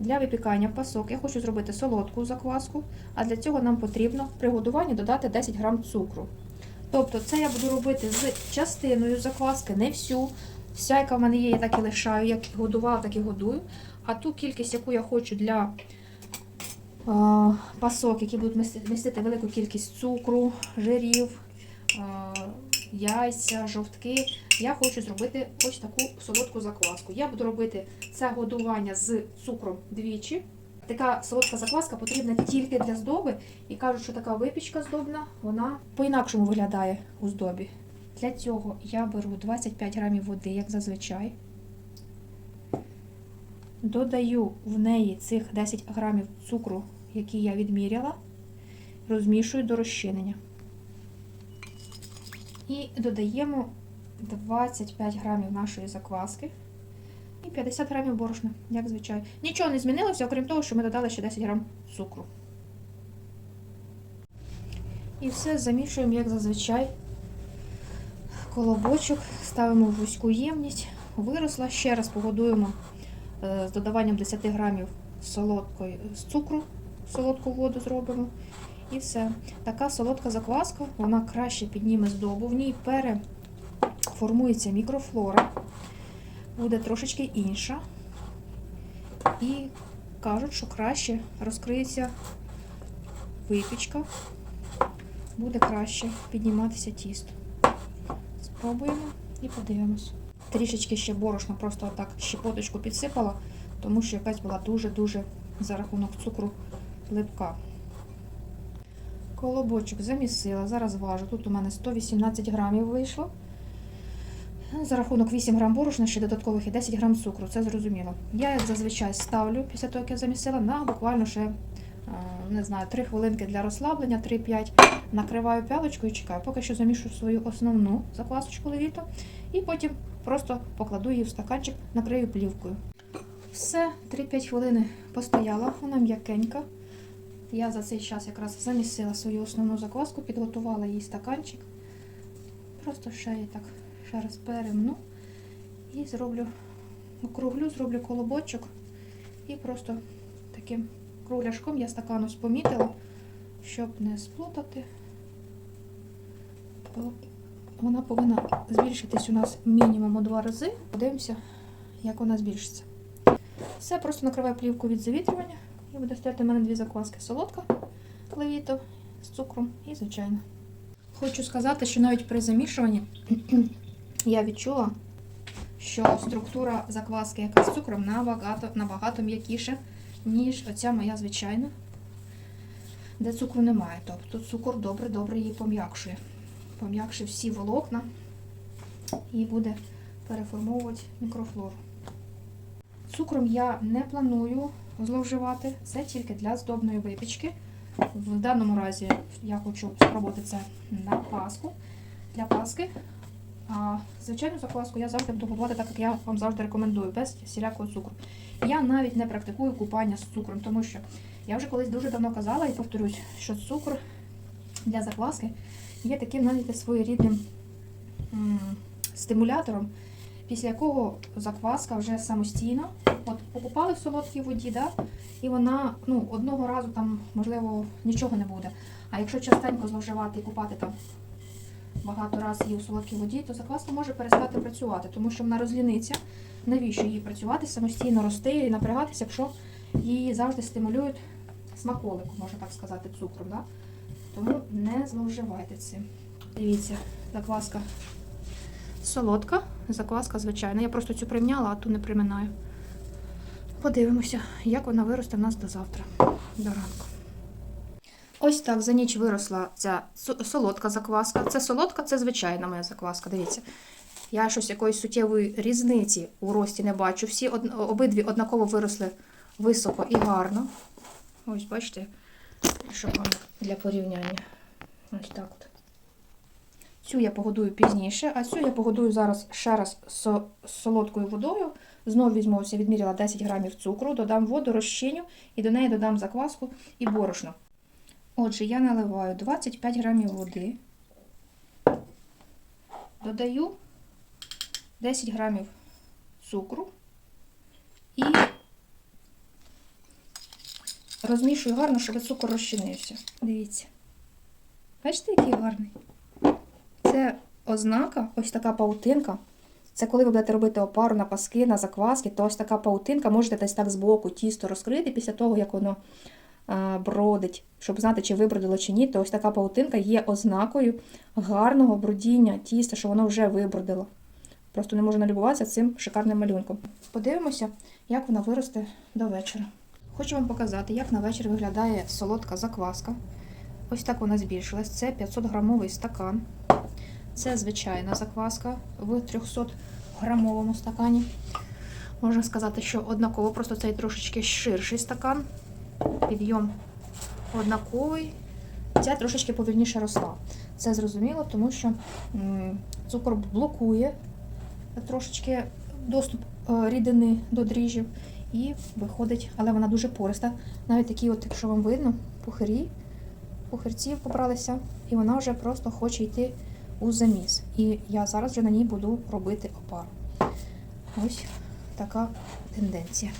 Для випікання пасок я хочу зробити солодку закваску, а для цього нам потрібно при годуванні додати 10 грам цукру. Тобто це я буду робити з частиною закваски, не всю. Вся, яка в мене є, я так і лишаю, як годувала, так і годую. А ту кількість, яку я хочу для е, пасок, які будуть містити велику кількість цукру, жирів, е, яйця, жовтки, я хочу зробити ось таку солодку закваску. Я буду робити це годування з цукром двічі. Така солодка закваска потрібна тільки для здоби. І кажуть, що така випічка здобна, вона по-інакшому виглядає у здобі. Для цього я беру 25 грамів води, як зазвичай. Додаю в неї цих 10 грамів цукру, який я відміряла, розмішую до розчинення. І додаємо 25 грамів нашої закваски і 50 грамів борошна, як звичайно. Нічого не змінилося, окрім того, що ми додали ще 10 грам цукру. І все замішуємо, як зазвичай. Колобочок ставимо в вузьку ємність, виросла. Ще раз погодуємо е, з додаванням 10 грамів солодкої з цукру, солодку воду зробимо. І все. Така солодка закваска, вона краще підніме здобу. В ній переформується мікрофлора, буде трошечки інша. І кажуть, що краще розкриється випічка, буде краще підніматися тісто. Спробуємо і подивимось. Трішечки ще борошна, просто отак щепоточку підсипала, тому що якась була дуже-дуже за рахунок цукру липка. Колобочок замісила, зараз важу. Тут у мене 118 грамів вийшло. За рахунок 8 грам борошна, ще додаткових і 10 грам цукру, це зрозуміло. Я, як зазвичай, ставлю після того, як я замісила, на буквально ще не знаю, 3 хвилинки для розслаблення, 3-5. Накриваю пялочкою і чекаю, поки що замішую свою основну заквасочку левіто. І потім просто покладу її в стаканчик, накрию плівкою. Все, 3-5 хвилини постояла, вона м'якенька. Я за цей час якраз замісила свою основну закваску, підготувала їй стаканчик. Просто ще її так ще раз перемну і зроблю округлю, зроблю колобочок і просто таким кругляшком я стакану спомітила, щоб не сплутати. Вона повинна збільшитись у нас мінімум у два рази. Подивимося, як вона збільшиться. Все, просто накриваю плівку від завітрювання. І буде стояти у мене дві закваски. Солодка левіто з цукром і звичайно. Хочу сказати, що навіть при замішуванні я відчула, що структура закваски, яка з цукром, набагато, набагато м'якіша, ніж оця моя звичайна, де цукру немає. Тобто цукор добре-добре її пом'якшує. Пом'якшує всі волокна і буде переформовувати мікрофлору. Цукром я не планую зловживати. Це тільки для здобної випічки. В даному разі я хочу спробувати це на паску. Для паски. А звичайну закваску я завжди буду готувати так, як я вам завжди рекомендую, без всілякого цукру. Я навіть не практикую купання з цукром, тому що я вже колись дуже давно казала і повторюсь, що цукор для закваски є таким навіть своєрідним м, стимулятором, після якого закваска вже самостійно от покупали в солодкій воді, да, і вона ну, одного разу там, можливо, нічого не буде. А якщо частенько зловживати і купати там багато разів її у солодкій воді, то закваска може перестати працювати, тому що вона розліниться. Навіщо їй працювати, самостійно рости і напрягатися, якщо її завжди стимулюють смаколику, можна так сказати, цукром. Да? Тому не зловживайте цим. Дивіться, закваска солодка, закваска звичайна. Я просто цю примняла, а ту не приминаю. Подивимося, як вона виросте в нас до завтра, до ранку. Ось так за ніч виросла ця солодка закваска. Це солодка, це звичайна моя закваска. Дивіться. Я щось якоїсь суттєвої різниці у рості не бачу. Всі од... обидві однаково виросли високо і гарно. Ось, бачите, щоб вам для порівняння. Ось так от. Цю я погодую пізніше, а цю я погодую зараз ще раз з солодкою водою. Знову візьму, ось я відміряла 10 грамів цукру, додам воду, розчиню і до неї додам закваску і борошно. Отже, я наливаю 25 грамів води, додаю 10 грамів цукру і Розмішую гарно, щоб цукор розчинився. Дивіться. Бачите, який гарний? Це ознака, ось така паутинка. Це коли ви будете робити опару на паски, на закваски, то ось така паутинка, можете десь так збоку тісто розкрити після того, як воно бродить, щоб знати, чи вибродило чи ні, то ось така паутинка є ознакою гарного бродіння тіста, що воно вже вибродило. Просто не можу налюбуватися цим шикарним малюнком. Подивимося, як вона виросте до вечора. Хочу вам показати, як на вечір виглядає солодка закваска. Ось так вона збільшилась. Це 500 грамовий стакан. Це звичайна закваска в 300 грамовому стакані. Можна сказати, що однаково, просто цей трошечки ширший стакан. Підйом однаковий. Ця трошечки повільніше росла. Це зрозуміло, тому що цукор блокує трошечки доступ е, рідини до дріжджів і виходить, але вона дуже пориста. Навіть такі, от, якщо вам видно, пухирі, пухирці побралися, і вона вже просто хоче йти у заміс. І я зараз вже на ній буду робити опару. Ось така тенденція.